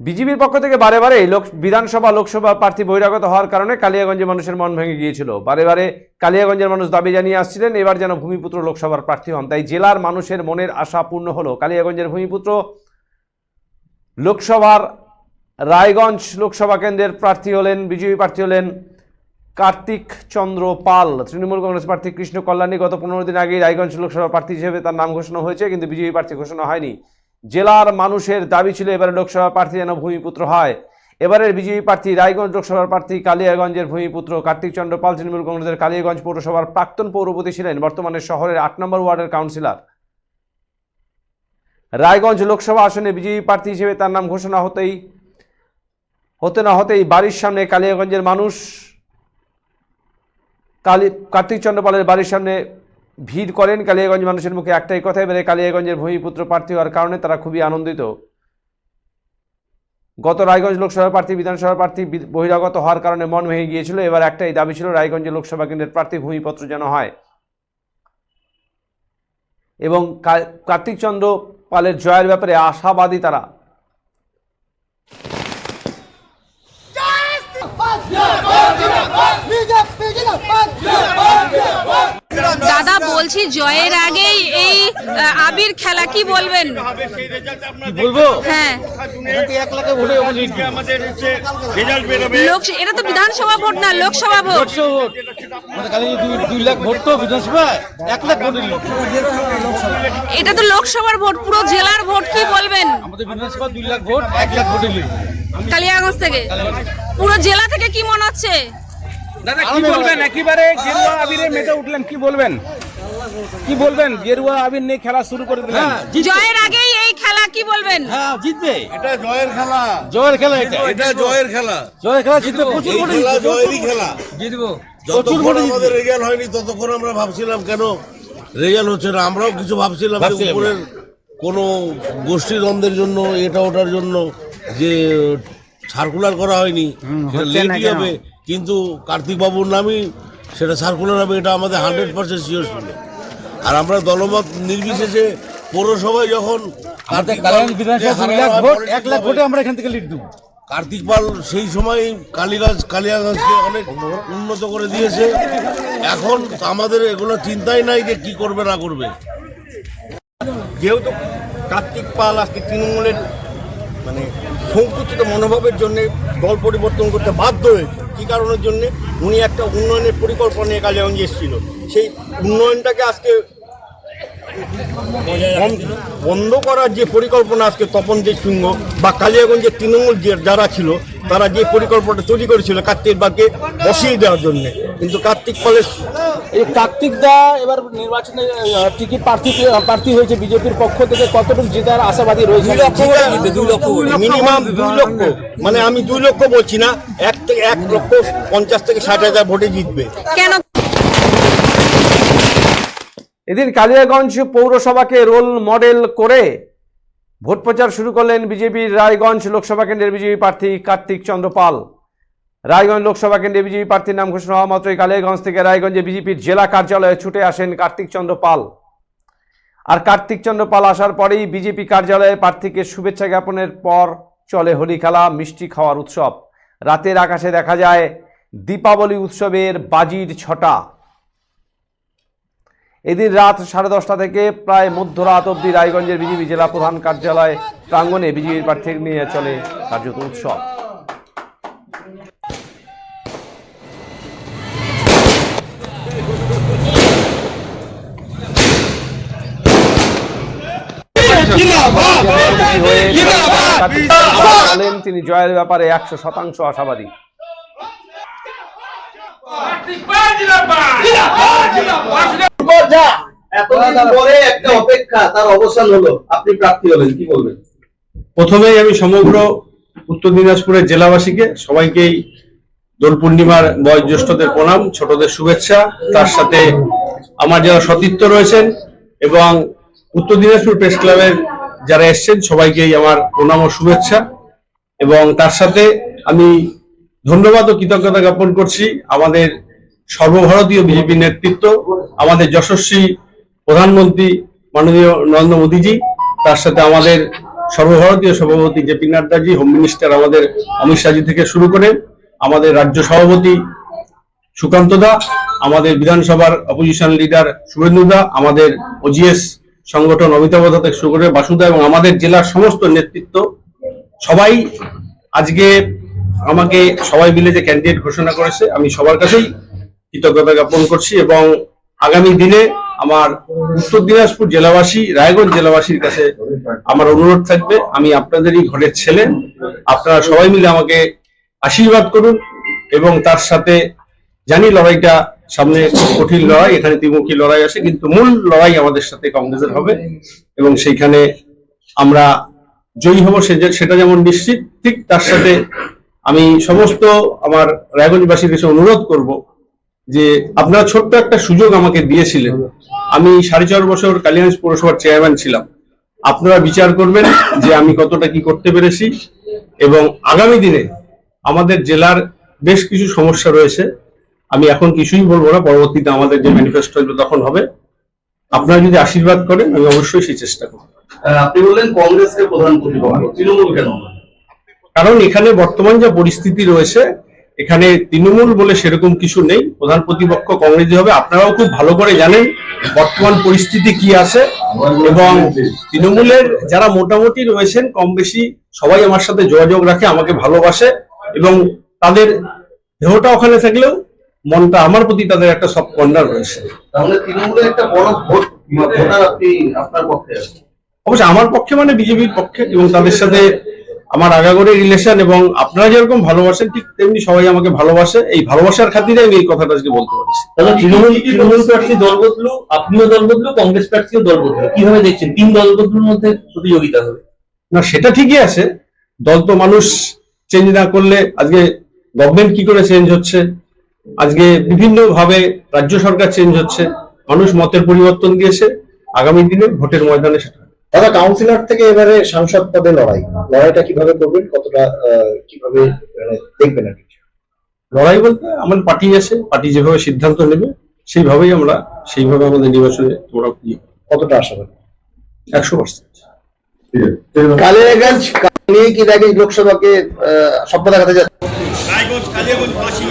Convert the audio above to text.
বিজেপির পক্ষ থেকে বারে বারে লোক বিধানসভা, লোকসভা প্রার্থী বহিরাগত হওয়ার কারণে কালিয়াগঞ্জের মানুষের মন ভেঙে গিয়েছিল। বারে বারে কালিয়াগঞ্জের মানুষ দাবি জানিয়ে আসছিলেন, এবার যেন ভূমিপুত্র লোকসভার প্রার্থী হন। তাই জেলার মানুষের মনের আশা পূর্ণ হলো। কালিয়াগঞ্জের ভূমিপুত্র লোকসভার রায়গঞ্জ লোকসভা কেন্দ্রের প্রার্থী হলেন, বিজেপি প্রার্থী হলেন কার্তিক চন্দ্র পাল। তৃণমূল কংগ্রেস প্রার্থী কৃষ্ণ কল্যাণী গত পনেরো দিন আগেই রায়গঞ্জ লোকসভা প্রার্থী হিসেবে তার নাম ঘোষণা হয়েছে, কিন্তু বিজেপি প্রার্থী ঘোষণা হয়নি। জেলার মানুষের দাবি ছিল এবারে লোকসভা প্রার্থী যেন ভূমিপুত্র হয়। এবারের বিজেপি প্রার্থী রায়গঞ্জ লোকসভার প্রার্থী কালিয়াগঞ্জের ভূমিপুত্র কার্তিক চন্দ্র পাল তৃণমূল কংগ্রেসের কালিয়াগঞ্জ পৌরসভার প্রাক্তন পৌরপতি ছিলেন, বর্তমানে শহরের আট নম্বর ওয়ার্ডের কাউন্সিলর। রায়গঞ্জ লোকসভা আসনে বিজেপি প্রার্থী হিসেবে তার নাম ঘোষণা হতেই, হতে না হতেই বাড়ির সামনে কালিয়াগঞ্জের মানুষ, কালী, কার্তিক চন্দ্রপালের বাড়ির সামনে ভিড় করেন কালিয়াগঞ্জ মানুষের মুখে একটাই কথা, এবারে কালিয়াগঞ্জের ভূমিপুত্র প্রার্থী হওয়ার কারণে তারা খুবই আনন্দিত। গত রায়গঞ্জ লোকসভা প্রার্থী, বিধানসভা প্রার্থী বহিরাগত হওয়ার কারণে মন ভেঙে গিয়েছিল। এবার একটাই দাবি ছিল, রায়গঞ্জ লোকসভা কেন্দ্রের প্রার্থী ভূমিপত্র যেন হয়। এবং কা- কার্তিক চন্দ্র পালের জয়ের ব্যাপারে আশাবাদী তারা। দাদা বলছি জয়ের আগেই এই আবির খেলা কি বলবেন? বলব? হ্যাঁ। এক লাখে ভোটে লিড আমাদের হচ্ছে রেজাল্ট বেরোবে লোক এটা তো বিধানসভা ভোট না লোকসভা ভোট মানে এটা তো লোকসভার ভোট পুরো জেলার ভোট কি বলবেন? আমাদের বিধানসভা দুই লাখ ভোট এক লাখ ভোটে কালিয়াগঞ্জ থেকে। পুরো জেলা থেকে কি মনে হচ্ছে? দাদা কি বলবেন? একেবারে গেরুয়া আবিরে মেতে উঠলেন কি বলবেন? কি বলবেন? গেরুয়া আবির নিয়ে খেলা শুরু করে দিলেন। হ্যাঁ জয়ের আগেই এই খেলা কি বলবেন? হ্যাঁ জিতবে। এটা জয়ের খেলা। জয়ের খেলা এটা। এটা জয়ের খেলা। জয়ের খেলা জিতবে প্রচুর ভোটে জয়েরই খেলা। জিতবো। প্রচুর ভোটে আমাদের রেজাল্ট হয়নি ততক্ষণ আমরা ভাবছিলাম কেন? রেজাল্ট হচ্ছে না আমরাও কিছু ভাবছিলাম উপরের কোনো গোষ্ঠীদ্বন্দ্বের জন্য এটা ওটার জন্য যে সার্কুলার করা হয়নি সেটা লেটই হবে। কিন্তু কার্তিক বাবুর নামই সেটা সার্কুলার হবে এটা আমাদের হান্ড্রেড পার্সেন্ট শিওর ছিল। আর আমরা দলমত নির্বিশেষে পৌরসভায় যখন এক লাখ ভোটে আমরা এখান থেকে লিড দেবো। কার্তিক পাল সেই সময় কালীগঞ্জ কালিয়াগঞ্জকে অনেক উন্নত করে দিয়েছে। এখন আমাদের এগুলো চিন্তাই নাই যে কি করবে না করবে। যেহেতু কার্তিক পাল আজকে তৃণমূলের মানে সংকুচিত মনোভাবের জন্য দল পরিবর্তন করতে বাধ্য হয়েছে কী কারণের জন্য উনি একটা উন্নয়নের পরিকল্পনা নিয়ে কালিয়াগঞ্জে এসেছিল। সেই উন্নয়নটাকে আজকে বন্ধ- করার যে পরিকল্পনা আজকে তপন দেশ সিংহ বা কালিয়াগঞ্জের তৃণমূল যারা ছিল তারা যে পরিকল্পনাটা তৈরি করেছিল কার্তিক বাগকে বসিয়ে দেওয়ার জন্য। কিন্তু কার্তিক পালের এই কার্তিক দা এবার নির্বাচনে টিকিট প্রার্থী প্রার্থী হয়েছে বিজেপির পক্ষ থেকে। কতটুকু জেতার আশাবাদী রয়েছে? মিনিমাম দুই লক্ষ। মানে আমি দুই লক্ষ বলছি না এক থেকে এক লক্ষ পঞ্চাশ থেকে ষাট হাজার ভোটে জিতবে। কেন? এদিন কালিয়াগঞ্জ পৌরসভাকে রোল মডেল করে ভোট প্রচার শুরু করলেন বিজেপির রায়গঞ্জ লোকসভা কেন্দ্রের বিজেপি প্রার্থী কার্তিক চন্দ্র পাল। রায়গঞ্জ লোকসভা কেন্দ্রে বিজেপি প্রার্থীর নাম ঘোষণা হওয়া মাত্রই কালিয়াগঞ্জ থেকে রায়গঞ্জে বিজেপির জেলা কার্যালয়ে ছুটে আসেন কার্তিক চন্দ্র পাল। আর কার্তিক চন্দ্র পাল আসার পরেই বিজেপি কার্যালয়ে প্রার্থীকে শুভেচ্ছা জ্ঞাপনের পর চলে হোলি খেলা মিষ্টি খাওয়ার উৎসব। রাতের আকাশে দেখা যায় দীপাবলি উৎসবের বাজির ছটা। এদিন রাত সাড়ে দশটা থেকে প্রায় মধ্যরাত অবধি রায়গঞ্জের বিজেপি জেলা প্রধান কার্যালয় প্রাঙ্গণে বিজেপির প্রার্থী নিয়ে চলে কার্যত উৎসব। বলেন তিনি জয়ের ব্যাপারে একশো শতাংশ আশাবাদী। এতদিন পরে একটা অপেক্ষা তার অবসান হলো। আপনি প্রার্থী হলেন কি বলবেন? প্রথমেই আমি সমগ্র উত্তর দিনাজপুরের জেলাবাসীকে সবাইকেই দোল পূর্ণিমার বয়োজ্যেষ্ঠদের প্রণাম ছোটদের শুভেচ্ছা। তার সাথে আমার যারা সতীর্থ রয়েছেন এবং উত্তর দিনাজপুর প্রেস ক্লাবের যারা এসছেন সবাইকেই আমার প্রণাম ও শুভেচ্ছা। এবং তার সাথে আমি ধন্যবাদ ও কৃতজ্ঞতা জ্ঞাপন করছি আমাদের সর্বভারতীয় বিজেপি নেতৃত্ব, আমাদের যশস্বী প্রধানমন্ত্রী মাননীয় নরেন্দ্র মোদীজি, তার সাথে আমাদের সর্বভারতীয় সভাপতি জে জেপি নাড্ডাজি হোম মিনিস্টার আমাদের অমিত শাহজি থেকে শুরু করে আমাদের রাজ্য সভাপতি সুকান্ত দা, আমাদের বিধানসভার অপোজিশন লিডার শুভেন্দু দা, আমাদের ওজিএস সংগঠন অমিতাভ দা থেকে শুরু করে বাসুদা এবং আমাদের জেলার সমস্ত নেতৃত্ব, সবাই আজকে আমাকে সবাই মিলে যে ক্যান্ডিডেট ঘোষণা করেছে, আমি সবার কাছেই কৃতজ্ঞতা জ্ঞাপন করছি এবং আগামী দিনে আমার উত্তর দিনাজপুর জেলাবাসী, রায়গঞ্জ জেলাবাসীর কাছে আমার অনুরোধ থাকবে, আমি আপনাদেরই ঘরের ছেলে। আপনারা সবাই মিলে আমাকে আশীর্বাদ করুন এবং তার সাথে জানি লড়াইটা সামনে কঠিন লড়াই, এখানে ত্রিমুখী লড়াই আছে, কিন্তু মূল লড়াই আমাদের সাথে কংগ্রেসের হবে এবং সেইখানে আমরা জয়ী হব সেটা যেমন নিশ্চিত, ঠিক তার সাথে আমি সমস্ত আমার রায়গঞ্জবাসীর কাছে অনুরোধ করব যে আপনারা ছোট্ট একটা সুযোগ আমাকে দিয়েছিলেন। আমি সাড়ে চার বছর কালিয়াগঞ্জ পৌরসভার চেয়ারম্যান ছিলাম। আপনারা বিচার করবেন যে আমি কতটা কি করতে পেরেছি এবং আগামী দিনে আমাদের জেলার বেশ কিছু সমস্যা রয়েছে। আমি এখন কিছুই বলব না পরবর্তীতে আমাদের যে ম্যানিফেস্টো হবে তখন হবে। আপনারা যদি আশীর্বাদ করেন আমি অবশ্যই সেই চেষ্টা করব। আপনি বললেন কংগ্রেসকে প্রধান প্রতিপক্ষ তৃণমূল কেন কারণ এখানে বর্তমান যা পরিস্থিতি রয়েছে এখানে তৃণমূল বলে সেরকম কিছু নেই। প্রধান প্রতিপক্ষ কংগ্রেসই হবে আপনারাও খুব ভালো করে জানেন বর্তমান পরিস্থিতি কি আছে এবং তৃণমূলের যারা মোটামুটি রয়েছেন কম বেশি সবাই আমার সাথে যোগাযোগ রাখে আমাকে ভালোবাসে এবং তাদের দেহটা ওখানে থাকলেও মনটা আমার প্রতি তাদের একটা সব কর্নার রয়েছে। তাহলে তৃণমূলের একটা বড় ভোট ভোটার আপনি আপনার পক্ষে আছে অবশ্য আমার পক্ষে মানে বিজেপির পক্ষে এবং তাদের সাথে আমার আগাগোড়ে রিলেশন এবং আপনারা যেরকম ভালোবাসেন ঠিক তেমনি সবাই আমাকে ভালোবাসে। এই ভালোবাসার খাতিরে আমি এই কথাটা আজকে বলতে পারছি। দাদা তৃণমূল তৃণমূল প্রার্থী দল বদলু আপনিও দল বদলু কংগ্রেস প্রার্থীও দল বদলু। কীভাবে দেখছেন? তিন দল বদলুর মধ্যে প্রতিযোগিতা হবে। না সেটা ঠিকই আছে। দল তো মানুষ চেঞ্জ না করলে আজকে গভর্নমেন্ট কি করে চেঞ্জ হচ্ছে? আজকে বিভিন্ন ভাবে রাজ্য সরকার চেঞ্জ হচ্ছে। মানুষ মতের পরিবর্তন দিয়েছে। আগামী দিনে ভোটের ময়দানে সেটা। দাদা কাউন্সিলর থেকে এবারে সাংসদ পদে লড়াই। লড়াইটা কীভাবে করবেন কতটা আহ, কীভাবে মানে দেখবেন আর লড়াই বলতে আমার পার্টি আছে পার্টি যেভাবে সিদ্ধান্ত নেবে সেইভাবেই আমরা সেইভাবে আমাদের নির্বাচনে আমরা কতটা আশাবাদী একশো পার্সেন্ট কালিয়াগঞ্জ নিয়ে কি রায়গঞ্জ লোকসভাকে আহ, স্বপ্ন দেখাতে যাচ্ছে। রায়গঞ্জ কালিয়াগঞ্জ বাসী